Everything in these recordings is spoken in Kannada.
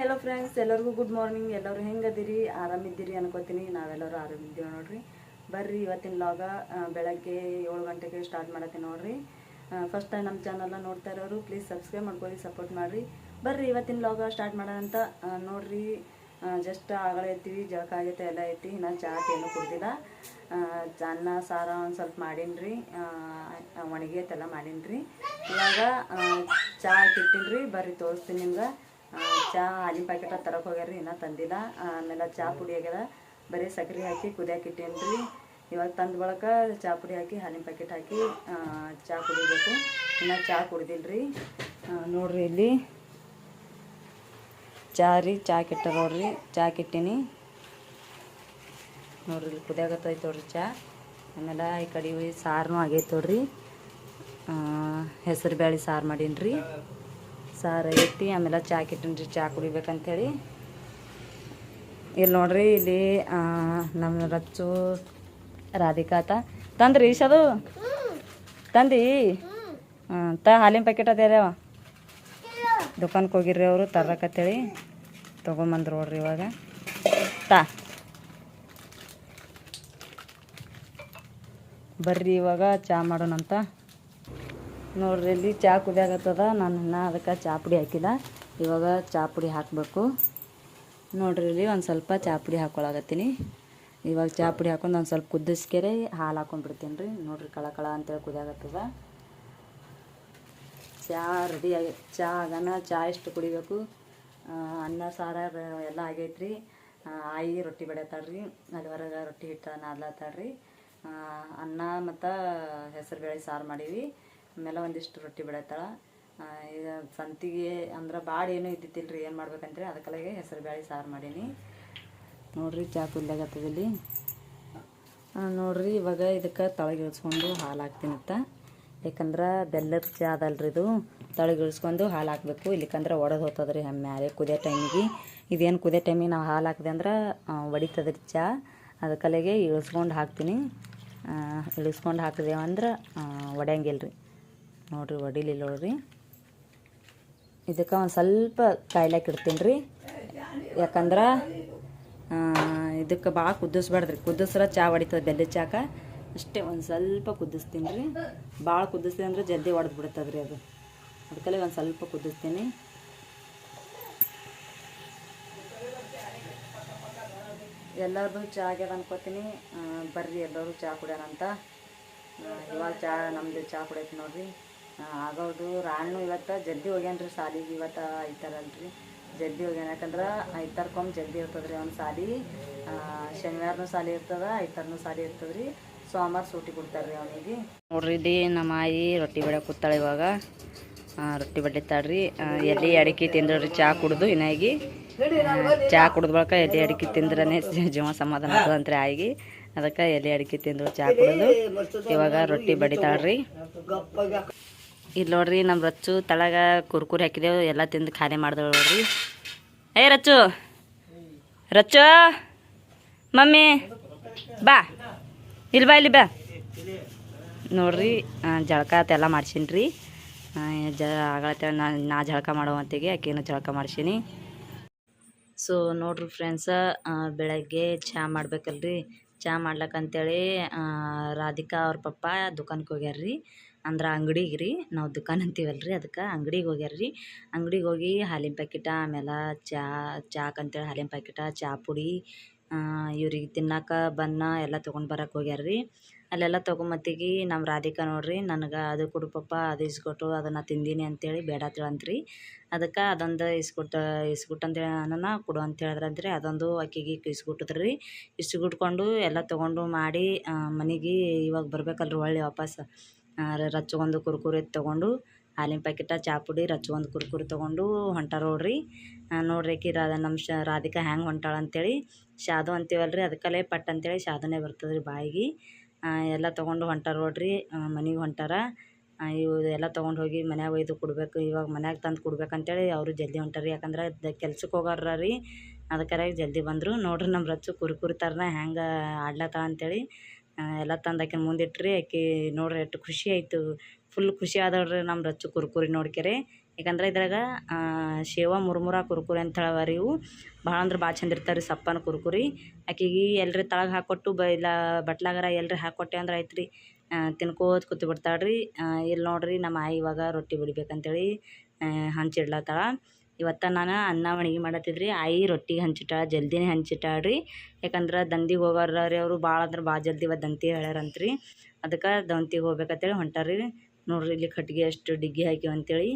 ಹಲೋ ಫ್ರೆಂಡ್ಸ್ ಎಲ್ಲರಿಗೂ ಗುಡ್ ಮಾರ್ನಿಂಗ್ ಎಲ್ಲರೂ ಹೆಂಗದಿರಿ? ಆರಾಮಿದ್ದೀರಿ ಅನ್ಕೋತೀನಿ. ನಾವೆಲ್ಲರೂ ಆರಾಮಿದ್ದೀವಿ ನೋಡ್ರಿ. ಬರ್ರಿ ಇವತ್ತಿನ ಲಾಗ ಬೆಳಗ್ಗೆ ಏಳು ಗಂಟೆಗೆ ಸ್ಟಾರ್ಟ್ ಮಾಡತ್ತೀನಿ ನೋಡ್ರಿ. ಫಸ್ಟ್ ಟೈಮ್ ನಮ್ಮ ಚಾನಲ್ನ ನೋಡ್ತಾ ಇರೋರು ಪ್ಲೀಸ್ ಸಬ್ಸ್ಕ್ರೈಬ್ ಮಾಡ್ಕೊಳ್ಳಿ ಸಪೋರ್ಟ್ ಮಾಡಿರಿ. ಬರ್ರಿ ಇವತ್ತಿನ ಲಾಗ ಸ್ಟಾರ್ಟ್ ಆ, ನೋಡ್ರಿ. ಜಸ್ಟ್ ಆಗಲೇ ಎತ್ತೀವಿ ಜಳಕ ಆಗೈತೆ ಎಲ್ಲ ಐತಿ. ಇನ್ನು ಚಹಾ ಏನು ಕುಡ್ದಿಲ್ಲ. ಅನ್ನ ಸಾರ ಒಂದು ಸ್ವಲ್ಪ ಮಾಡೀನಿ ಒಣಗೈತೆಲ್ಲ ಮಾಡೀನಿ ರೀ ಇವಾಗ ಚಹಾ ಚಾ ರೀ ಬರ್ರಿ ತೋರಿಸ್ತೀನಿ ನಿಮ್ಗೆ. ಆ, ಚಾ ಹಾಲಿನ ಪ್ಯಾಕೆಟ ತರಕ್ಕೆ ಹೋಗ್ಯಾರ ಇನ್ನೂ ತಂದಿಲ್ಲ. ಆಮೇಲೆ ಚಹಾ ಪುಡಿ ಆಗ್ಯದ. ಬರೀ ಸಕ್ರೆ ಹಾಕಿ ಕುದಿಯಕ್ಕೆ ಇಟ್ಟೇನಿ ರೀ ಇವಾಗ ತಂದ ಬಳಕ ಚಹಾ ಪುಡಿ ಹಾಕಿ ಹಾಲಿನ ಪ್ಯಾಕೆಟ್ ಹಾಕಿ ಚಹಾ ಕುಡಿಬೇಕು. ಇನ್ನು ಚಹಾ ಕುಡ್ದಿಲ್ಲ ರೀ ನೋಡ್ರಿ ಇಲ್ಲಿ. ಚಹಾ ರೀ ಚಹಾ ಕೆಟ್ಟ ನೋಡ್ರಿ. ಚಹಾ ಕೆಟ್ಟೀನಿ. ನೋಡ್ರಿ ಇಲ್ಲಿ ಕುದಿಯಾಗತ್ತೈತೆ ನೋಡ್ರಿ ಚಹಾ ಆಮೇಲೆ ಈ ಕಡೆ ಸಾರನು ಆಗೈತೆ ನೋಡ್ರಿ. ಹೆಸರು ಬ್ಯಾಳಿ ಸಾರು ಮಾಡೀನಿ ರೀ ಸಾರು ಇಟ್ಟು ಆಮೇಲೆ ಚಾ ಕೆಟ್ಟೀನಿ ರೀ ಚಾ ಕುಡಿಬೇಕಂತೇಳಿ. ಇಲ್ಲಿ ನೋಡ್ರಿ ಇಲ್ಲಿ ನಮ್ಮ ರಚ್ಚು ರಾಧಿಕಾತ ತಂದ್ರಿ ಈಶದು ತಂದಿ? ಹಾಂ ತ ಹಾಲಿನ ಪ್ಯಾಕೆಟ್ ಅದೇವ ದುಕಾನ್ಗೆ ಹೋಗಿರ್ರಿ ಅವರು ತರಕತ್ತೇಳಿ ತೊಗೊಂಬಂದ್ರು ನೋಡ್ರಿ ಇವಾಗ. ತಾ. ಬರ್ರಿ ಇವಾಗ, ಚಾ ಮಾಡೋಣಂತ. ನೋಡ್ರಿ ಇಲ್ಲಿ ಚಹಾ ಕುದಿಯಾಗತ್ತದ ನಾನು ಇನ್ನೂ ಅದಕ್ಕೆ ಚಹಾ ಪುಡಿ ಹಾಕಿಲ್ಲ. ಇವಾಗ ಚಹಾ ಪುಡಿ ಹಾಕಬೇಕು. ನೋಡ್ರಿ ಇಲ್ಲಿ ಒಂದು ಸ್ವಲ್ಪ ಚಹಾ ಪುಡಿ ಹಾಕೊಳಕತ್ತೀನಿ. ಇವಾಗ ಚಹಾ ಪುಡಿ ಹಾಕೊಂಡು ಒಂದು ಸ್ವಲ್ಪ ಕುದಿಸ್ಕೆರೆ ಹಾಲು ಹಾಕೊಂಡ್ಬಿಡ್ತೀನಿ ರೀ ನೋಡ್ರಿ ಕಳ ಕಳ ಅಂತೇಳಿ ಕುದಿಯಾಗತ್ತದ ಚಹಾ ರೆಡಿ ಆಗಿ ಚಾ ಆಗನ ಚಹಾ ಎಷ್ಟು ಕುಡಿಬೇಕು? ಅನ್ನ ಸಾರ ಎಲ್ಲ ಆಗೈತ್ರಿ. ಆಯಿ ರೊಟ್ಟಿ ಬೆಳೆತಾಳ್ರಿ. ಅಲ್ಲಿ ಹೊರಗೆ ರೊಟ್ಟಿ ಹಿಟ್ಟು ನಾದ್ಲತ್ತಾಳ್ರಿ ಆ, ಅನ್ನ ಮತ್ತು ಹೆಸರು ಬೇಳೆ ಸಾರು ಮಾಡೀವಿ. ಆಮೇಲೆ ಒಂದಿಷ್ಟು ರೊಟ್ಟಿ ಬೆಳೆತಾಳ. ಈಗ ಸಂತಿಗೆ ಅಂದ್ರೆ ಭಾಳ ಏನೂ ಇದ್ದಿತ್ತಿಲ್ಲ ರೀ ಏನು ಮಾಡ್ಬೇಕಂತ್ರಿ? ಅದಕ್ಕಲಾಗೆ ಹೆಸರು ಬೇಳೆ ಸಾರು ಮಾಡೀನಿ. ನೋಡಿರಿ ಚಾ ಆ, ನೋಡ್ರಿ ಇವಾಗ ಇದಕ್ಕೆ ತಳಗೆ ಇಳಿಸ್ಕೊಂಡು ಹಾಲು ಅಂತ ಯಾಕಂದ್ರೆ ಬೆಲ್ಲದ ಚಾ ಅದಲ್ರಿ ಇದು. ತಳಗೆ ಇಳಿಸ್ಕೊಂಡು ಹಾಲು ಹಾಕಬೇಕು. ಇಲ್ಲಿಕಂದ್ರೆ ಒಡೆದು ಹೋಗ್ತದ್ರಿ ಮ್ಯಾಲೆ ಕುದಿಯೋ ಟೈಮಿಗೆ. ಇದೇನು ಕುದಿಯೋ ಟೈಮಿಗೆ ನಾವು ಹಾಲು ಹಾಕಿದೆ ಅಂದ್ರೆ ಒಡಿತದ್ರಿ ಚಾ. ಅದಕ್ಕಲೆಗೆ ಇಳಿಸ್ಕೊಂಡು ಹಾಕ್ತೀನಿ. ಇಳಿಸ್ಕೊಂಡು ಹಾಕಿದೇವಂದ್ರೆ ಒಡೆಯಂಗಿಲ್ಲ ರೀ ನೋಡ್ರಿ ಒಡಿಲಿಲ್ಲ ನೋಡ್ರಿ. ಇದಕ್ಕೆ ಒಂದು ಸ್ವಲ್ಪ ಕಾಯ್ಲಾಕ ಇಡ್ತೀನಿ ರೀ ಯಾಕಂದ್ರೆ ಇದಕ್ಕೆ ಭಾಳ ಕುದಿಸ್ಬಾರ್ದ್ರಿ ಕುದಿಸ್ರೆ ಚಾ ಹೊಡಿತದೆ ಬೆಲ್ಲದ ಚಾಕ. ಅಷ್ಟೇ ಒಂದು ಸ್ವಲ್ಪ ಕುದಿಸ್ತೀನಿ ರೀ ಭಾಳ ಕುದಿಸ್ತೀನಿ ಅಂದ್ರೆ ಜಲ್ದಿ ಒಡೆದು ಬಿಡ್ತದೆ ರೀ ಅದು. ಅದಕ್ಕೆಲ್ಲ ಒಂದು ಸ್ವಲ್ಪ ಕುದಿಸ್ತೀನಿ ಎಲ್ಲರದು ಚಾ ಆಗ್ಯದ ಅನ್ಕೋತೀನಿ. ಬರ್ರಿ ಎಲ್ಲರೂ ಚಾ ಕುಡಿಯೋಣ ಅಂತ. ಇವಾಗ ಚಾ, ನಮ್ದು ಚಾ ಕುಡಿಯೈತಿ ನೋಡ್ರಿ. ಆಗೋದು. ರಾಣು ಇವತ್ತು ಜಲ್ದಿ ಹೋಗ್ಯಾನ್ರಿ ಸಾಲಿಗೆ ಇವತ್ತು ಐತಾರಲ್ರಿ ಜಲ್ದಿ ಹೋಗ್ಯಾನ. ಯಾಕಂದ್ರೆ ಐತಾರ್ಕೊಮ್ಮೆ ಜಲ್ದಿ ಇರ್ತದ್ರಿ ಅವ್ನ ಸಾಲಿ. ಶನಿವಾರನೂ ಸಾಲಿ ಇರ್ತದ, ಐತಾರನೂ ಸಾಲಿ ಇರ್ತದ್ರಿ. ಸೋಮವಾರ ಸೂಟಿ ಕೊಡ್ತಾರ್ರಿ ಅವನಿಗೆ. ನೋಡ್ರಿ ಇಲ್ಲಿ ನಮ್ಮ ಆಯಿ ರೊಟ್ಟಿ ಬಡ ಕೂತಾಳೆ ಇವಾಗ. ರೊಟ್ಟಿ ಬಡಿತಾಳ್ರಿ ಎಲ್ಲಿ ಅಡಿಕೆ ತಿಂದ್ರಿ ಚಾ ಕುಡ್ದು ಇನ್ನಾಗಿ. ಚಾ ಕುಡ್ದ ಬಳಿಕ ಎಲೆ ಅಡಿಕೆ ತಿಂದ್ರನೆ ಜೀವ ಸಮಾಧಾನ ಆಗ್ತದಂತ್ರಿ ಆಗಿ ಅದಕ್ಕೆ ಎಲೆ ಅಡಿಕೆ ತಿಂದ್ರು ಚಾ ಕುಡಿದು. ಇವಾಗ ರೊಟ್ಟಿ ಬಡಿತಾಳ್ರಿ ಇಲ್ಲಿ ನೋಡ್ರಿ ನಮ್ಮ ರಚ್ಚು ತಳಗ ಕುರ್ಕುರಿ ಹಾಕಿದೆವು, ಎಲ್ಲ ತಿಂದು ಖಾಲಿ ಮಾಡ್ದಳು ನೋಡ್ರಿ. ಏ ರಚ್ಚು! ರಚ್ಚು! ಮಮ್ಮಿ, ಬಾ. ಇಲ್ಲಿ ಬಾ ಇಲ್ಲಿ ಬಾ. ನೋಡ್ರಿ ಜಳಕ ಅದೆಲ್ಲ ಮಾಡ್ಸೀನಿ ಜ ಆಗತ್ತೆ ನಾ ನಾ ಜಳಕ ಮಾಡೋ ಅಂತಿಗೆ ಆಕೇನು ಜಳಕ ಮಾಡ್ಸೀನಿ. ಸೊ ನೋಡ್ರಿ ಫ್ರೆಂಡ್ಸ ಬೆಳಗ್ಗೆ ಚಹಾ ಮಾಡ್ಬೇಕಲ್ರಿ. ಚಹಾ ಮಾಡ್ಲಕ್ಕಂತೇಳಿ ರಾಧಿಕಾ ಅವ್ರ ಪಪ್ಪ ದುಕಾನ್ಗೆ ಹೋಗ್ಯಾರ್ರಿ. ಅಂದ್ರೆ ಅಂಗ್ಡಿಗೆ ರೀ, ನಾವು ದುಕಾನ್ ರೀ ಅದಕ್ಕೆ ಅಂಗಡಿಗೆ ಹೋಗ್ಯಾರ್ರಿ. ಅಂಗ್ಡಿಗೆ ಹೋಗಿ ಹಾಲಿನ ಪ್ಯಾಕೆಟ ಆಮೇಲೆ ಚಾ ಅಂತೇಳಿ ಹಾಲಿನ ಪ್ಯಾಕೆಟ ಚಾ ಪುಡಿ ಇವ್ರಿಗೆ ತಿನ್ನಕ್ಕೆ ಬನ್ನ ಎಲ್ಲ ತೊಗೊಂಡು ಬರಕ್ಕೆ ಹೋಗ್ಯಾರ್ರಿ. ಅಲ್ಲೆಲ್ಲ ತೊಗೊಂಬತ್ತಿಗೆ ನಮ್ಮ ರಾಧಿಕಾ ನೋಡ್ರಿ, ನನಗೆ ಅದು ಕೊಡು ಪಪ್ಪ, ಅದು ಇಸ್ಕೊಟ್ಟು ಅದನ್ನು ತಿಂದೀನಿ ಅಂತೇಳಿ ಬೇಡ ತಿಳಂತ್ರಿ. ಅದಕ್ಕೆ ಅದೊಂದು ಇಸ್ಕೊಟ್ಟು ಇಸ್ಗುಟ್ಟು ಅಂತೇಳಿ ನನ್ನ ಕೊಡು ಅಂತ ಹೇಳಿದ್ರಂತ್ರಿ ಅದೊಂದು ಅಕ್ಕಿಗೆ ಇಸ್ಕೊಟ್ಟಿದ್ರಿ. ಇಸ್ಗುಟ್ಕೊಂಡು ಎಲ್ಲ ತೊಗೊಂಡು ಮಾಡಿ ಮನೆಗೆ ಇವಾಗ ಬರ್ಬೇಕಲ್ರಿ ಹೊಳ್ಳಿ ವಾಪಸ್. ರಚ್ಚಗೊಂದು ಕುರ್ಕುರೆ ತೊಗೊಂಡು, ಹಾಲಿನ ಪ್ಯಾಕೆಟ ಚಾ ಪುಡಿ, ರಚ್ಚಗೊಂದು ಕುರ್ಕುರೆ ತೊಗೊಂಡು ಹೊಂಟಾರ ನೋಡ್ರಿ. ನೋಡ್ರಿ ಆಕಿ ರಾ ನಮ್ಮ ಶ, ರಾಧಿಕಾ ಹ್ಯಾಂಗೆ ಹೊಂಟಾಳ ಅಂತೇಳಿ. ಶಾದು ಅಂತೀವಲ್ರಿ ಅದಕ್ಕಲ್ಲೇ ಪಟ್ ಅಂತೇಳಿ ಶಾದನೆ ಬರ್ತದೆ ರೀ ಬಾಯಿಗೆ ಎಲ್ಲ ತೊಗೊಂಡು ಹೊಂಟಾರ ನೋಡ್ರಿ ಮನೆಗೆ ಹೊಂಟಾರ. ಇವು ಎಲ್ಲ ತೊಗೊಂಡು ಹೋಗಿ ಮನ್ಯಾಗ ಒಯ್ದು ಕೊಡ್ಬೇಕು, ಇವಾಗ ಮನ್ಯಾಗ ತಂದು ಕೊಡ್ಬೇಕಂತೇಳಿ ಅವರು ಜಲ್ದಿ ಹೊಂಟಾರಿ ಯಾಕಂದ್ರೆ ದ ಕೆಲ್ಸಕ್ಕೆ ಹೋಗಾರ ರೀ. ಅದಕ್ಕರಾಗಿ ಜಲ್ದಿ ಬಂದರು. ನೋಡ್ರಿ ನಮ್ಮ ರಚ್ಚು ಕುರ್ಕುರಿ ಥರನ ಹ್ಯಾಂಗೆ ಆಡ್ಲತ್ತಾಳ ಅಂತೇಳಿ. ಎಲ್ಲ ತಂದು ಆಕಿನ ಮುಂದಿಟ್ರಿ, ಆಕಿ ನೋಡ್ರಿ ಎಷ್ಟು ಖುಷಿ ಆಯಿತು. ಫುಲ್ ಖುಷಿ ಆದವ್ರಿ ನಮ್ಮ ರಚ್ಚು ಕುರ್ಕುರಿ ನೋಡ್ಕೆರೆ. ಯಾಕಂದ್ರೆ ಇದ್ರಾಗ ಶೇವ ಮುರ್ಮುರ ಕುರ್ಕುರಿ ಅಂತ ಹೇಳವ ಇವು. ಭಾಳ ಅಂದ್ರೆ ಭಾಳ ಚಂದ ಇರ್ತಾವೆ ರೀ ಸಪ್ಪನ ಕುರ್ಕುರಿ. ಆಕಿಗೆ ಎಲ್ರಿ ತಳಗೆ ಹಾಕ್ಕೊಟ್ಟು ಬ, ಇಲ್ಲ ಬಟ್ಲಾಗಾರ ಎಲ್ರಿ ಹಾಕ್ಕೊಟ್ಟೆ ಅಂದ್ರೆ ಆಯ್ತು ರೀ ತಿನ್ಕೋತ ಕೂತು ಬಿಡ್ತಾಳೆ ರೀ ಇಲ್ಲಿ ನೋಡ್ರಿ ನಮ್ಮ ಆಯಿ ಇವಾಗ ರೊಟ್ಟಿ ಬಡಿಬೇಕಂತೇಳಿ ಹಂಚಿಡ್ಲತ್ತಾಳ. ಇವತ್ತು ನಾನು ಅನ್ನ ಒಣಗಿ ಮಾಡತ್ತಿದ್ರಿ. ಆಯಿ ರೊಟ್ಟಿಗೆ ಹಂಚಿಟ್ಟಾಳ ಜಲ್ದಿನೇ ಹಂಚಿಟ್ಟಾಳ್ರಿ. ಯಾಕಂದ್ರೆ ದಂದಿಗೆ ಹೋಗೋರ ರೀ ಅವರು ಭಾಳ ಅಂದ್ರೆ ಭಾಳ ಜಲ್ದಿ ಇವತ್ತು ದಂತಿ ಹೇಳ್ಯಾರಂತ್ರಿ. ಅದಕ್ಕೆ ದಂತಿಗೆ ಹೋಗ್ಬೇಕಂತೇಳಿ ಹೊಂಟಾರಿ ನೋಡ್ರಿ ಇಲ್ಲಿ ಕಟ್ಗೆ ಅಷ್ಟು ಡಿಗ್ಗಿ ಹಾಕಿವಿ ಅಂತೇಳಿ.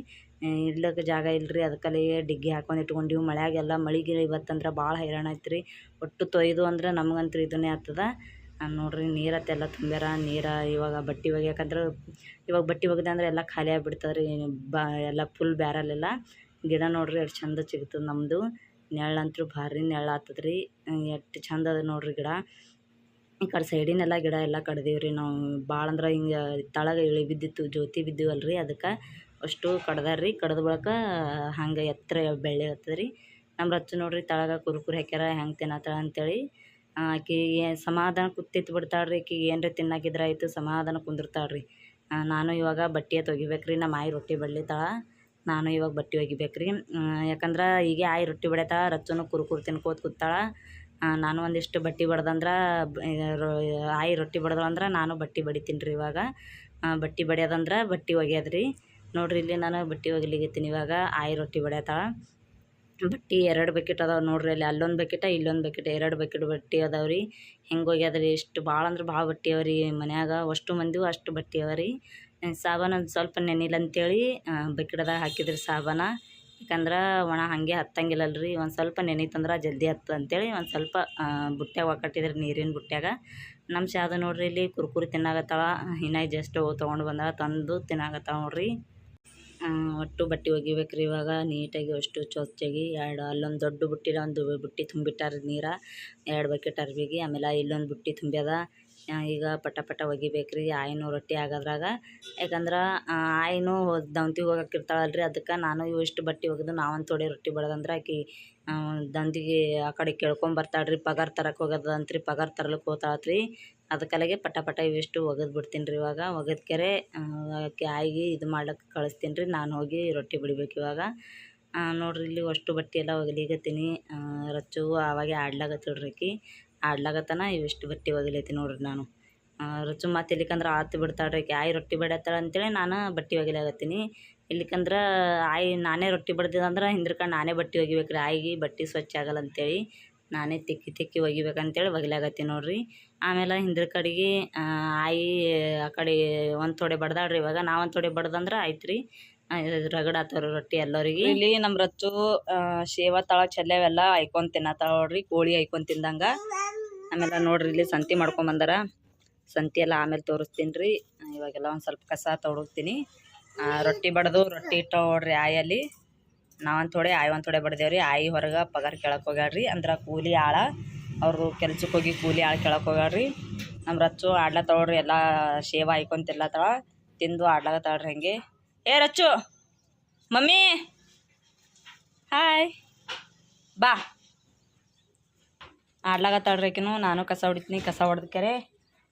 ಇರ್ಲಕ್ಕೆ ಜಾಗ ಇಲ್ಲರಿ ಅದಕ್ಕಲ್ಲಿ ಡಿಗ್ಗಿ ಹಾಕೊಂಡು ಇಟ್ಕೊಂಡಿವಿ. ಮಳೆಯಾಗೆಲ್ಲ ಮಳಿಗೆ ಇವತ್ತಂದ್ರೆ ಭಾಳ ಹೈರಾಣ ರೀ ಒಟ್ಟು ತೊಯ್ದು ಅಂದ್ರೆ ನಮಗಂತೂ ಇದನ್ನೇ ಆಗ್ತದ. ನೋಡ್ರಿ ನೀರು ನೀರತ್ತೆಲ್ಲ ತುಂಬ್ಯಾರ. ನೀರು ಇವಾಗ ಬಟ್ಟೆ ಒಗ್ಯಾಕಂದ್ರೆ, ಇವಾಗ ಬಟ್ಟೆ ಒಗ್ದೆ ಎಲ್ಲ ಖಾಲಿ ಆಗಿಬಿಡ್ತದೆ ರೀ ಬಾ, ಎಲ್ಲ ಫುಲ್ ಬ್ಯಾರಲ್ಲೆಲ್ಲ ಗಿಡ ನೋಡ್ರಿ ಎಷ್ಟು ಚಂದ ಸಿಗ್ತದೆ ನಮ್ಮದು ನೆರಳಂತೂ ಭಾರಿ ನೆರಳು ರೀ ಎಷ್ಟು ಚಂದ ಅದ ನೋಡ್ರಿ ಗಿಡ. ಈ ಕಡೆ ಸೈಡಿನೆಲ್ಲ ಗಿಡ ಎಲ್ಲ ಕಡ್ದೀವಿ ರೀ ನಾವು ಭಾಳ ಅಂದ್ರೆ ಹಿಂಗೆ ತಳಗ ಇಳಿ ಬಿದ್ದಿತ್ತು, ಜ್ಯೋತಿ ಬಿದ್ದಿವಲ್ಲ ರೀ ಅದಕ್ಕೆ ಅಷ್ಟು ಕಡ್ದಾರ ರೀ ಕಡ್ದ ಬಳಿಕ ಹಂಗೆ ಎತ್ತರ ಬೆಳೆ ಹತ್ತದ ರೀ ನಮ್ಮ ರಚ್ಚು ನೋಡ್ರಿ ತಳಗ ಕುರ್ಕುರಿ ಹಾಕ್ಯಾರ, ಹೆಂಗೆ ತಿನ್ನತ್ತಾಳ ಅಂತೇಳಿ. ಆಕಿಗೆ ಸಮಾಧಾನ ಕೂತಿತ್ತು ಬಿಡ್ತಾಳೆ ರೀ ಆಕಿಗೆ ಏನರ ತಿನ್ನಾಕಿದ್ರೆ ಆಯಿತು, ಸಮಾಧಾನ ಕುಂದಿರ್ತಾಳೆ ರೀ ನಾನು ಇವಾಗ ಬಟ್ಟೆ ತೊಗಿಬೇಕು ರೀ ನಮ್ಮ ಆಯಿ ರೊಟ್ಟಿ ಬಡ್ಲಿತ್ತಾಳ ನಾನು ಇವಾಗ ಬಟ್ಟೆ ಒಗಿಬೇಕು ರೀ ಯಾಕಂದ್ರೆ ಈಗ ಆಯಿ ರೊಟ್ಟಿ ಬಡಿತಾಳ ರಚ್ಚನು ಕುರುಕುರು ತಿನ್ಕೋತ ಕೂತಾಳ. ನಾನು ಒಂದಿಷ್ಟು ಬಟ್ಟೆ ಬಡ್ದಂದ್ರೆ ಆಯಿ ರೊಟ್ಟಿ ಬಡ್ದಂದ್ರೆ ನಾನು ಬಟ್ಟೆ ಬಡಿತೀನಿ ರೀ ಇವಾಗ ಬಟ್ಟೆ ಬಡಿಯೋದಂದ್ರೆ ಬಟ್ಟೆ ಒಗ್ಯೋದು ರೀ ನೋಡ್ರಿ ಇಲ್ಲಿ ನಾನು ಬಟ್ಟೆ ಒಗಿಲಿಕತ್ತೀನಿ ಇವಾಗ. ಆಯಿ ರೊಟ್ಟಿ ಬಡಿಯತ್ತಾಳ ಬಟ್ಟೆ ಎರಡು ಬಕೆಟ್ ಅದಾವೆ ನೋಡ್ರಿ ಅಲ್ಲಿ. ಅಲ್ಲೊಂದು ಬಕೆಟ, ಇಲ್ಲೊಂದು ಬಕೆಟ್, ಎರಡು ಬಕೆಟ್ ಬಟ್ಟೆ ಅದಾವೆ ರೀ ಹೆಂಗೆ ಒಗ್ಯದ ರೀ ಎಷ್ಟು ಭಾಳ ಅಂದ್ರೆ ಭಾಳ ಬಟ್ಟೆ ಅವ ರೀ ಮನ್ಯಾಗ. ಅಷ್ಟು ಮಂದಿವು ಅಷ್ಟು ಬಟ್ಟೆ ಅವ ರೀ. ಸಾಬಾನು ಒಂದು ಸ್ವಲ್ಪ ನೆನಿಲ್ಲ ಅಂತೇಳಿ ಬಕೆಟ್ದಾಗ ಹಾಕಿದ್ರಿ ಸಾಬಾನ. ಯಾಕಂದ್ರೆ ಒಣ ಹಾಗೆ ಹತ್ತಂಗಿಲ್ಲಲ್ಲ ರೀ ಒಂದು ಸ್ವಲ್ಪ ನೆನಿತಂದ್ರೆ ಜಲ್ದಿ ಹತ್ತು ಅಂತೇಳಿ ಒಂದು ಸ್ವಲ್ಪ ಬುಟ್ಟ್ಯಾಗ ಒಕ್ಕಟ್ಟಿದ್ರಿ ನೀರಿನ ಬುಟ್ಟ್ಯಾಗ. ನಮ್ಮ ಶಾದ ನೋಡ್ರಿ ಇಲ್ಲಿ ಕುರ್ಕುರಿ ತಿನ್ನಾಗತ್ತಾವ ಇನ್ನ ಜಸ್ಟ್ ತೊಗೊಂಡು ಬಂದಾಗ ತಂದು ತಿನ್ನಾಗತ್ತಾವ ನೋಡ್ರಿ. ಒಟ್ಟು ಬಟ್ಟೆ ಒಗಿಬೇಕು ರೀ ಇವಾಗ, ನೀಟಾಗಿ ಅಷ್ಟು ಸ್ವಚ್ಛಾಗಿ, ಎರಡು ಅಲ್ಲೊಂದು ದೊಡ್ಡ ಬುಟ್ಟಿಲ ಒಂದು ಬುಟ್ಟಿ ತುಂಬಿಟ್ಟಾರ ನೀರು, ಎರಡು ಬಕೆಟ್ ಅರ್ಬಿಗೆ, ಆಮೇಲೆ ಇಲ್ಲೊಂದು ಬುಟ್ಟಿ ತುಂಬ್ಯದ. ಈಗ ಪಟ ಪಟ ಒಗಿಬೇಕು ರೀ ಆಯಿನೂ ರೊಟ್ಟಿ ಆಗೋದ್ರಾಗ. ಯಾಕಂದ್ರೆ ಆಯಿನೂ ದೌಂತಿಗೆ ಹೋಗಕ್ಕಿರ್ತಾಳಲ್ಲ ರೀ ಅದಕ್ಕೆ ನಾನು ಇವಿಷ್ಟು ಬಟ್ಟೆ ಒಗೆದು ನಾವೊಂದು ತೊಡೆ ರೊಟ್ಟಿ ಬಡದಂದ್ರೆ ಆಕಿ ದಂತಿಗೆ ದಂದಿಗೆ ಆ ಕಡೆ ಕೇಳ್ಕೊಂಬರ್ತಾಳೆ ರೀ ಪಗಾರ ತರಕ್ಕೆ ಹೋಗೋದಂತ್ರಿ ಪಗಾರ ತರ್ಲಿಕ್ಕೆ ಹೋಗ್ತಾಳತ್ ರೀ ಅದಕ್ಕಲಾಗೆ ಪಟ ಪಟ ಇವಿಷ್ಟು ಒಗೆದು ಬಿಡ್ತೀನಿ ರೀ ಇವಾಗ ಒಗೆದ್ಕೆರೆ ಆಕೆ ಆಯಿಗೆ ಇದು ಮಾಡ್ಲಿಕ್ಕೆ ಕಳಿಸ್ತೀನಿ ರೀ ನಾನು ಹೋಗಿ ರೊಟ್ಟಿ ಬಡಿಬೇಕು ಇವಾಗ. ನೋಡಿರಿ, ಇಲ್ಲಿ ಅಷ್ಟು ಬಟ್ಟೆ ಎಲ್ಲ ಒಗಿಲಿಕತ್ತೀನಿ. ರಚ್ಚು ಆವಾಗೆ ರೀ ಆಕಿ. ಆಡ್ಲಾಗತ್ತನ, ಇವಿಷ್ಟು ಬಟ್ಟೆ ಒಗಿಲತ್ತೀನಿ ನೋಡ್ರಿ ನಾನು. ರುಚಿ ಮತ್ತು ಇಲ್ಲಿಕಂದ್ರೆ ಆತು ಬಿಡ್ತಾಳ್ರಿ ಆಯಿ ರೊಟ್ಟಿ ಬಡಿಯತ್ತಾಳ ಅಂತೇಳಿ ನಾನು ಬಟ್ಟೆ ಒಗಿಲಾಗತ್ತೀನಿ. ಇಲ್ಲಿಕಂದ್ರೆ ಆಯಿ ನಾನೇ ರೊಟ್ಟಿ ಬಡ್ದಿದಂದ್ರೆ ಹಿಂದ್ರಕ ನಾನೇ ಬಟ್ಟೆ ಒಗಿಬೇಕು ರೀ ಆಯಿಗೆ ಬಟ್ಟೆ ಸ್ವಚ್ಛ ಆಗಲ್ಲ ಅಂತೇಳಿ ನಾನೇ ತಿಕ್ಕಿ ತಿಕ್ಕಿ ಒಗಿಬೇಕಂತೇಳಿ ಒಗಿಲಾಗತ್ತೀನಿ ನೋಡ್ರಿ. ಆಮೇಲೆ ಹಿಂದ್ರ ಕಡೆಗೆ ಆಯಿ ಆ ಕಡೆ ಒಂದು ತೊಡೆ ಬಡ್ದಾಳ್ರಿ. ಇವಾಗ ನಾ ಒಂದು ತೊಡೆ ಬಡ್ದಂದ್ರೆ ಆಯ್ತು ರೀ ರಗಡ ಆತವ್ರಿ ರೊಟ್ಟಿ ಎಲ್ಲರಿಗೆ. ಇಲ್ಲಿ ನಮ್ಮ ರಚ್ಚು ಶೇವಾ ತಳ ಚಲ್ಲೆವೆಲ್ಲ ಐಕೊಂಡ್ ತಿನ್ನತ್ತಾಳ ನೋಡ್ರಿ, ಕೋಳಿ ಐಕೊಂಡ್ ತಿಂದಂಗ. ಆಮೇಲೆ ನೋಡ್ರಿ ಇಲ್ಲಿ ಸಂತಿ ಮಾಡ್ಕೊಂಡ್ ಬಂದಾರ. ಸಂತಿ ಎಲ್ಲ ಆಮೇಲೆ ತೋರಿಸ್ತೀನಿ ರೀ ಇವಾಗೆಲ್ಲ ಒಂದು ಸ್ವಲ್ಪ ಕಸ ತೊಡಗ್ತೀನಿ ರೊಟ್ಟಿ ಬಡ್ದು, ರೊಟ್ಟಿ ಇಟ್ಟು ನೋಡ್ರಿ ಆಯಲ್ಲಿ. ನಾವೊಂದು ಥೋಡೆ ಆಯ್ ಒಂದು ಥೋಡೆ ಬಡ್ದೇವ್ರಿ. ಆಯಿ ಹೊರಗೆ ಪಗಾರ ಕೇಳಕ್ಕೆ ಹೋಗ್ಯಾಳ್ರಿ. ಅಂದ್ರೆ ಕೂಲಿ ಆಳ. ಅವರು ಕೆಲ್ಸಕ್ಕೆ ಹೋಗಿ ಕೂಲಿ ಆಳು ಕೇಳಕ್ಕೆ ಹೋಗ್ಯಾಳ್ರಿ. ನಮ್ಮ ರಚ್ಚು ಆಡ್ಲತ್ತವ್ರಿ ಎಲ್ಲ ಶೇವ ತಿನ್ಲತ್ತಾಳ ತಿಂದು ಆಡ್ಲಾಗತ್ತಾಳ್ರಿ ಹಂಗೆ. ಏ, ರಚ್ಚು. ಮಮ್ಮಿ. ಹಾಯ್. ಬಾ. ಆಡ್ಲಾಗತ್ತಾಳ್ರಿ ಆಕಿನು ನಾನು ಕಸ ಹೊಡಿತೀನಿ, ಕಸ ಹೊಡೆದ್ಕೆರೆ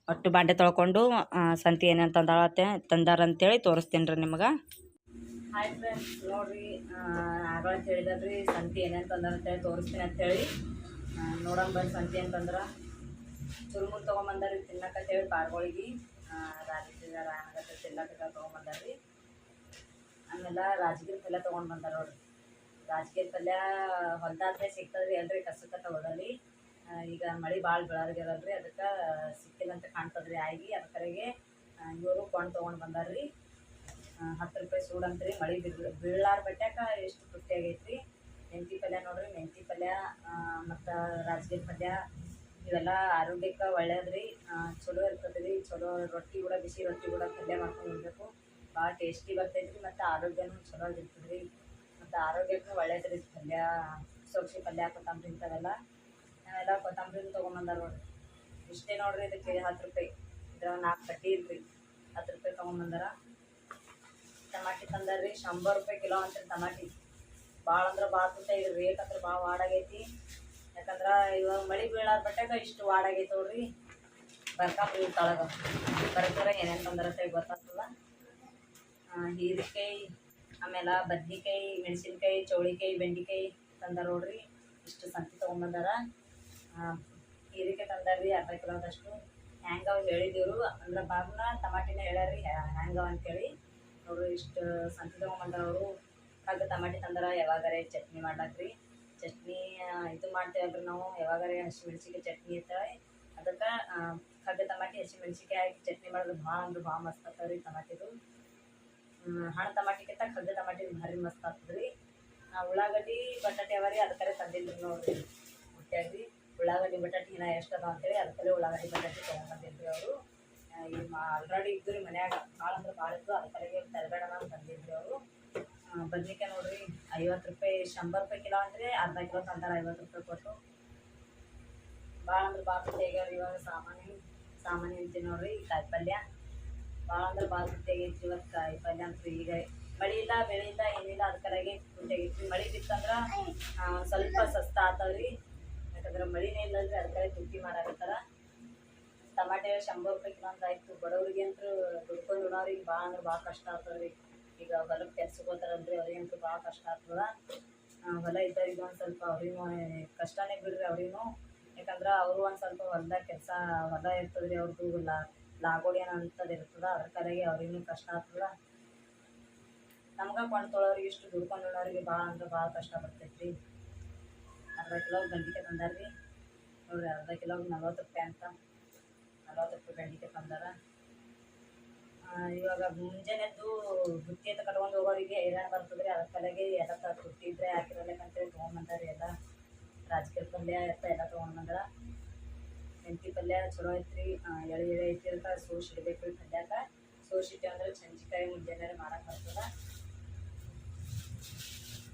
ಒಟ್ಟು ಬಾಂಡೆ ತೊಳ್ಕೊಂಡು ಸಂತಿ ಏನೇನು ತಂದಾಳತ್ತೆ, ತಂದಾರಂತೇಳಿ ತೋರಿಸ್ತೀನಿ ರೀ ನಿಮಗೆ. ಹಾಯ್ ಫ್ರೆಂಡ್ಸ್ ನೋಡ್ರಿ ಆಗಳ ಹೇಳಿದ್ರಿ ಸಂತಿ ಏನೇನು ತಂದಾರಂತೇಳಿ ತೋರಿಸ್ತೀನಿ ಅಂತೇಳಿ. ನೋಡೋಣ ಬಂದು ಸಂತಿ ಅಂತಂದ್ರೆ ಚುರುಮುರು ತೊಗೊಂಬಂದಾರಿ ತಿನ್ನಕತ್ತೇಳಿ ಪಾರ್ಗಳಿಗೆ. ರಾಣಗತ್ತೆ ತಿನ್ನಕ ತೊಗೊಂಬಂದಾರಿ ಆಮೇಲೆ ರಾಜಗಿರಿ ಪಲ್ಯ ತೊಗೊಂಡು ಬಂದಾರ ನೋಡ್ರಿ ರಾಜಗಿರಿ ಪಲ್ಯ ಹೊಲ್ದಾದ್ರೆ ಸಿಗ್ತದ್ರಿ ಅಲ್ರಿ ಕಸಕ್ಕೆ ತಗೊಳರಿ ಈಗ ಮಳೆ ಭಾಳ ಅದಕ್ಕೆ ಸಿಕ್ಕಿಲ್ಲ ಅಂತ ಕಾಣ್ತದ್ರಿ ಆಗಿ ಕರೆಗೆ ಇವರು ಕೊಂಡು ತೊಗೊಂಡು ಬಂದಾರ್ರಿ. ಹತ್ತು ರೂಪಾಯಿ ಸೂಡಂತ್ರಿ ಮಳೆ ಬೀಳ್ ಬೀಳಾರ ಬಟ್ಯಾಕ ಎಷ್ಟು ತುಟ್ಟಿ ಆಗೈತ್ರಿ. ಮೆಂತಿ ಪಲ್ಯ ನೋಡ್ರಿ, ಮೆಂತಿ ಪಲ್ಯ ಮತ್ತು ರಾಜಗಿರಿ ಪಲ್ಯ, ಇವೆಲ್ಲ ಆರೋಗ್ಯಕ್ಕೆ ಒಳ್ಳೇದ್ರಿ. ಚಲೋ ಇರ್ತದ್ರಿ, ಚಲೋ ರೊಟ್ಟಿ ಕೂಡ, ಬಿಸಿ ರೊಟ್ಟಿ ಕೂಡ ಪಲ್ಯ ಮಾಡ್ಕೊಂಡು ಉಣ್ಬೇಕು ಭಾಳ ಟೇಸ್ಟಿ ಬರ್ತೈತ್ರಿ ಮತ್ತು ಆರೋಗ್ಯನೂ ಚಲೋ ಇರ್ತದ್ರಿ ಮತ್ತು ಆರೋಗ್ಯಕ್ಕೂ ಒಳ್ಳೇದ್ರಿ ಪಲ್ಯ ಸೊಕ್ಷಿ ಪಲ್ಯ, ಕೊತ್ತಂಬರಿ ಇಂಥವೆಲ್ಲ. ನಾವೆಲ್ಲ ಕೊತ್ತಂಬರಿ ತೊಗೊಂಬಂದಾರ ನೋಡ್ರಿ. ಇಷ್ಟೇ ನೋಡ್ರಿ ಇದಕ್ಕೆ ಹತ್ತು ರೂಪಾಯಿ. ಇದ್ರ ನಾಲ್ಕು ಕಟ್ಟಿ ಇಲ್ರಿ ಹತ್ತು ರೂಪಾಯಿ ತೊಗೊಂಬಂದಾರ. ಟಮಾಟಿ ತಂದಾರ್ರಿ, ಶಂಬರ್ ರೂಪಾಯಿ ಕಿಲೋ ಅಂತೀರಿ ಟಮಾಟಿ. ಭಾಳ ಅಂದ್ರೆ ಭಾಳ ತುಟ್ಟ ಇದು ರೇಟ್ ಅಂದ್ರೆ ಭಾಳ ವಾಡಾಗೈತಿ. ಯಾಕಂದ್ರೆ ಇವಾಗ ಮಳೆ ಬೀಳಾರ ಬಟ್ಟಾಗ ಇಷ್ಟು ವಾಡಾಗೈತೆ ನೋಡ್ರಿ. ಬರ್ಕಾಪ್ರಿ ತಳಗ ಬರ್ಕರ ಏನೇನು ತೊಂದರೆ ಗೊತ್ತಾಗ್ತದ. ಹೀರೆಕಾಯಿ, ಆಮೇಲೆ ಬದ್ನಿಕಾಯಿ, ಮೆಣಸಿನ್ಕಾಯಿ, ಚೌಳಿಕಾಯಿ, ಬೆಂಡೆಕಾಯಿ ತಂದಾರ ನೋಡ್ರಿ. ಇಷ್ಟು ಸಂತಿ ತೊಗೊಂಬಂದಾರ. ಹೀರೆಕಾಯಿ ತಂದಾರ್ರಿ ಅರ್ಧ ಕಿಲೋದಷ್ಟು ಹ್ಯಾಂಗವ್ ಹೇಳಿದ್ದೀವ್ರು ಅಂದ್ರೆ ಬಾಗ್ನ ಟಮಾಟಿನ ಹೇಳ್ಯಾರಿ ಹ್ಯಾಂಗವ್ ಅಂತೇಳಿ. ಅವರು ಇಷ್ಟು ಸಂತಿ ತೊಗೊಂಬಂದಾರ ಅವರು. ಹಾಗೆ ಟಮಾಟಿ ತಂದಾರ ಯಾವಾಗಾರೆ ಚಟ್ನಿ ಮಾಡ್ಲಾಕ್ರಿ. ಚಟ್ನಿ ಇದು ಮಾಡ್ತೇವಲ್ರಿ ನಾವು ಯಾವಾಗಾರೆ ಹಸಿಮೆಣ್ಸಿಕಾಯಿ ಚಟ್ನಿ ಇರ್ತಾವೆ. ಅದಕ್ಕೆ ಕಗ್ಗ ಟಮಾಟಿ ಹಸಿಮೆಣ್ಸಿಕಾಯಿ ಹಾಕಿ ಚಟ್ನಿ ಮಾಡೋದು ಭಾಳ ಅಂದ್ರೆ ಭಾಳ ಮಸ್ತ್ ಆಗ್ತಾವ್ರಿ ಟಮಾಟಿದು. ಹಣ್ಣು ಟಮಾಟಿಗಿಂತ ಕಡ್ಡೆ ಟಮಾಟಿ ಭಾರಿ ಮಸ್ತ್ ಆಗ್ತದ್ರಿ. ಆ ಉಳ್ಳಾಗಡ್ಡಿ, ಬಟಾಟೆ ಅವ ರೀ ಅದಕ್ಕರೆ ತಂದಿದ್ರು ನೋಡ್ರಿ. ಹುಟ್ಟ್ಯಾಗ್ರಿ ಉಳ್ಳಾಗಡ್ಡಿ, ಬಟಾಟೆ ಹಿನ ಎಷ್ಟು ಅದಾವ ಅಂತೇಳಿ ಅದಕ್ಕಲ್ಲೇ ಉಳ್ಳಾಗಡ್ಡಿ, ಬಟಾಟೆ ತೊಗೊಂಬಂದಿಲ್ರಿ ಅವರು. ಈಗ ಆಲ್ರೆಡಿ ಇದ್ರಿ ಮನ್ಯಾಗ. ಭಾಳ ಅಂದ್ರೆ ಭಾಳ ಇದ್ದು ಅದಕ್ಕಲ್ಲಿಗೆ ತರಬೇಡ ತಂದಿದ್ರಿ ಅವರು. ಬದ್ನಿಕಾಯಿ ನೋಡ್ರಿ, ಐವತ್ತು ರೂಪಾಯಿ, ಶಂಬರ್ ರೂಪಾಯಿ ಕಿಲೋ ಅಂದರೆ ಅರ್ಧ ಕಿಲೋ ತಂದಾರ ಐವತ್ತು ರೂಪಾಯಿ ಕೊಟ್ಟು. ಭಾಳ ಅಂದ್ರೆ ಭಾಳ ಇವಾಗ ಸಾಮಾನ್ಯ ಸಾಮಾನ್ಯ ಅಂತೀವಿ ನೋಡ್ರಿ ಕಾಯಿ ಪಲ್ಯ ಭಾಳ ಅಂದ್ರೆ ಭಾಳ ಆಗೈತಿ ಇವತ್ತು ಕಾಯಿ ಪಲ್ಯ ಅಂತ ಈಗ ಮಳೆ ಇಲ್ಲ ಬೆಳೆ ಇಲ್ಲ ಏನಿಲ್ಲ ತುಟ್ಟಿ ಆಗೈತಿ ಮಳೆ ಬಿತ್ತಂದ್ರೆ ಸ್ವಲ್ಪ ಸಸ್ತ ಆತವ್ರಿ. ಯಾಕಂದ್ರೆ ಮಳಿನೇ ಇಲ್ಲಲ್ರಿ ಅದಕ್ಕಾಗಿ ತುಟ್ಟಿ ಮಾಡಾಕತ್ತಾರ. ಟಮಾಟೆ ಶಂಬರ್ ರೂಪಾಯಿ ಕಿಲೋ ಅಂತ ಬಡವ್ರಿಗೆ ಅಂತೂ ದುಡ್ಕೊಂಡು ಉಣೋರಿಗೆ ಭಾಳ ಅಂದ್ರೆ ಭಾಳ ಕಷ್ಟ ಆಗ್ತದ್ರಿ ಈಗ ಹೊಲಕ್ಕೆ ಕೆಲ್ಸಕ್ಕೆ ಅವ್ರಿಗಂತೂ ಭಾಳ ಕಷ್ಟ ಆಗ್ತದ. ಹೊಲ ಇದ್ದವ್ರಿಗೆ ಒಂದು ಸ್ವಲ್ಪ ಅವ್ರಿಗೂ ಕಷ್ಟನೇ ಬಿಡ್ರಿ ಅವ್ರಿಗೂ. ಯಾಕಂದ್ರೆ ಅವರು ಒಂದು ಸ್ವಲ್ಪ ಹೊಲ್ದಾಗ ಕೆಲಸ, ಹೊಲ ಇರ್ತದ್ರಿ ಅವ್ರದ್ದು ಲಾ ಲಾಗೋಡಿ ಏನೋ ಅಂಥದ್ದು ಇರ್ತದ ಅದ್ರ ಕಡೆಗೆ ಅವ್ರಿಗೂ ಕಷ್ಟ ಆಗ್ತದ. ನಮ್ಗೆ ಕೊಂಡು ತೊಳೋರಿಗೆ ಇಷ್ಟು ದುಡ್ಕೊಂಡು ಉಣ್ಣೋರಿಗೆ ಭಾಳ ಅಂದ್ರೆ ಭಾಳ ಕಷ್ಟ ಬರ್ತೈತ್ರಿ. ಅರ್ಧ ಕಿಲೋ ತಂದಾರ ತಂದಾರ್ರಿ. ನೋಡ್ರಿ ಅರ್ಧ ಕಿಲೋ ನಲ್ವತ್ತು ರೂಪಾಯಿ ಅಂತ. ನಲ್ವತ್ತು ರೂಪಾಯಿ ಗಂಡಿಕೆ ತಂದಾರ. ಇವಾಗ ಮುಂಜಾನೆ ಎದ್ದು ಬುತ್ತಿ ಅಂತ ಕಟ್ಕೊಂಡು ಹೋಗೋರಿಗೆ ಹೈರಾಣ ಬರ್ತದ್ರಿ, ಅದ್ರ ಕಲೆಗೆ ಎಲ್ಲ ತ ತುಟ್ಟಿ ಇದ್ರೆ ಹಾಕಿರಬೇಕಂತೇಳಿ ತೊಗೊಂಬಂದಾರಿ ಎಲ್ಲ. ರಾಜಕೀಯ ಪಲ್ಯ ಎಲ್ಲ ಎಲ್ಲ ತೊಗೊಂಬಂದಾರ ಮೆಂತಿ ಪಲ್ಯ ಚಲೋ ಐತ್ರಿ. ಎಳೆ ಎಳೆ ಐತಿ ಅಂತ ಸೋಸಿ ಇಡ್ಬೇಕು ರೀ ಪಲ್ಯಾಕ ಸೋಸಿಟ್ಟೆ ಅಂದ್ರೆ ಚಂಚಿಕಾಯಿ ಮುಂಜಾನೆ ಮಾಡಕ್ಕೆ ಬರ್ತದ.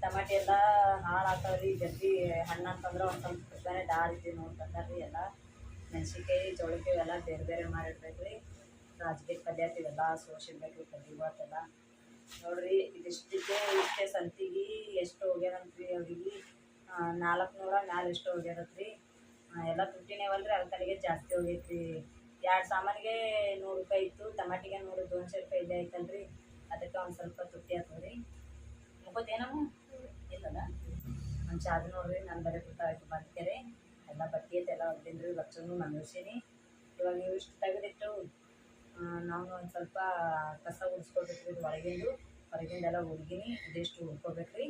ಟಮಾಟಿ ಎಲ್ಲ ಹಾಳು ರೀ ಜಲ್ದಿ ಹಣ್ಣು ಅಂತಂದ್ರೆ ಒಂದು ಸ್ವಲ್ಪ ಕುದ್ದಾನೆ ನೋಡಿ ತಂದಾರ್ರಿ ಎಲ್ಲ. ಮೆಣಸಿನ್ಕಾಯಿ, ಜೋಳಕ್ಕೆ ಎಲ್ಲ ಬೇರೆ ಬೇರೆ ಮಾಡಿಡ್ಬೇಕು ರೀ ರಾಜಕೀಯ ಪಲ್ಯ ಇವೆಲ್ಲ ಸೋಸಿಡ್ಬೇಕು ಪಲ್ಯ ಕಡ್ಡಿಗೊತ್ತೆಲ್ಲ ನೋಡ್ರಿ, ಇದಿಷ್ಟಕ್ಕೆ ಇಷ್ಟೇ ಸಂತಿಗೆ ಎಷ್ಟು ಹೋಗ್ಯಾರಂತ್ರಿ ಅವ್ರಿಗೆ? ನಾಲ್ಕು ನೂರ ಮ್ಯಾಲೆ ಎಷ್ಟು ಹೋಗ್ಯಾರತ್ರಿ ಎಲ್ಲ ತುಟ್ಟಿನೇವಲ್ರಿ ಅದಕ್ಕಲ್ಲಿಗೆ ಜಾಸ್ತಿ ಹೋಗೈತಿ ಎರಡು ಸಾಮಾನಿಗೆ ನೂರು ರೂಪಾಯಿ ಇತ್ತು, ಟಮಾಟಿಗೆ ನೂರು, ದೋನ್ಸೆ ರೂಪಾಯಿ ಇದೆ ಐತಲ್ರಿ. ಅದಕ್ಕೆ ಒಂದು ಸ್ವಲ್ಪ ತುಟ್ಟಿ ಆಗ್ತದ್ರಿ ಮುಗೋದೇನಮ್ಮ ಇಲ್ಲದ? ನಮ್ಮ ಚಾದ ನೋಡ್ರಿ, ನಾನು ಬರೀ ತುಟ್ಟ ಆಯ್ತು ಬರ್ತೀರಿ ಎಲ್ಲ ಬಟ್ಟೆ ಐತೆಲ್ಲ ಹೊಲ್ದಿನ್ರಿ ಲಕ್ಷನು ಯೋಚಿನಿ ಇವಾಗ ನೀವು ಇಷ್ಟು ತೆಗೆದಿಟ್ಟು ನಾವು ಒಂದು ಸ್ವಲ್ಪ ಕಸ ಉಡ್ಸ್ಕೊಬೇಕ್ರಿ, ಇದು ಒಳಗಿಂದು, ಹೊರಗಿಂದೆಲ್ಲ ಹುಡ್ಗಿನಿ ಇದಿಷ್ಟು ಹುಡ್ಕೋಬೇಕ್ರಿ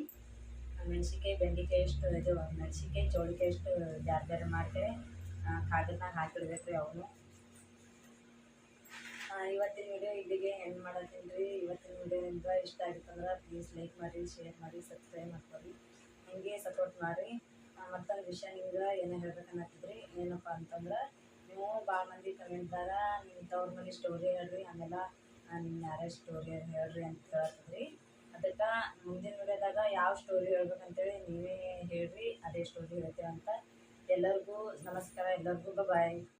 ಮೆಣಸಿನ್ಕಾಯಿ, ಬೆಂಡೆಕಾಯಿ ಎಷ್ಟು ಇದು, ಮೆಣಸಿನ್ಕಾಯಿ, ಚೌಳಿಕಾಯಿ ಎಷ್ಟು ಜಾರ್ ಬೇರೆ ಮಾಡ್ತೇವೆ. ಕಾಗದನಾಗ ಹಾಕಿಡ್ಬೇಕ್ರಿ ಅವನು. ಇವತ್ತಿನ ವಿಡಿಯೋ ಇಲ್ಲಿಗೆ ಎಂಡ್ ಮಾಡತ್ತೀನಿ ರೀ. ಇವತ್ತಿನ ವಿಡಿಯೋದಿಂದ ಇಷ್ಟ ಆಗಿತ್ತಂದ್ರೆ ಪ್ಲೀಸ್ ಲೈಕ್ ಮಾಡಿ ಶೇರ್ ಮಾಡಿ ಸಬ್ಸ್ಕ್ರೈಬ್ ಮಾಡ್ಕೊಳ್ಳಿ. ಹಂಗೆ ಸಪೋರ್ಟ್ ಮಾಡಿರಿ ಮತ್ತೊಂದು ವಿಷಯ ನಿಮ್ಗೆ ಏನೋ ಹೇಳ್ಬೇಕನ್ನತ್ತಿದ್ರಿ? ಏನಪ್ಪ ಅಂತಂದ್ರೆ ನೀವು ಭಾಳ ಮಂದಿ ಕಮೆಂಟ್ದಾಗ ನಿಮ್ಮ ತವ್ರ ಮನೆ ಸ್ಟೋರಿ ಹೇಳ್ರಿ, ಆಮೇಲೆ ನಿಮ್ಮ ಮ್ಯಾರೇಜ್ ಸ್ಟೋರಿ ಹೇಳ್ರಿ ಅಂತ ಹೇಳ್ತಿದ್ರಿ ಅದಕ್ಕೆ ಮುಂದಿನ ವಿಡಿಯೋದಾಗ ಯಾವ ಸ್ಟೋರಿ ಹೇಳ್ಬೇಕಂತೇಳಿ ನೀವೇ ಹೇಳ್ರಿ, ಅದೇ ಸ್ಟೋರಿ ಹೇಳ್ತೇವೆ ಅಂತ. ಎಲ್ಲರಿಗೂ ನಮಸ್ಕಾರ, ಎಲ್ಲರಿಗೂ ಬಾಯ್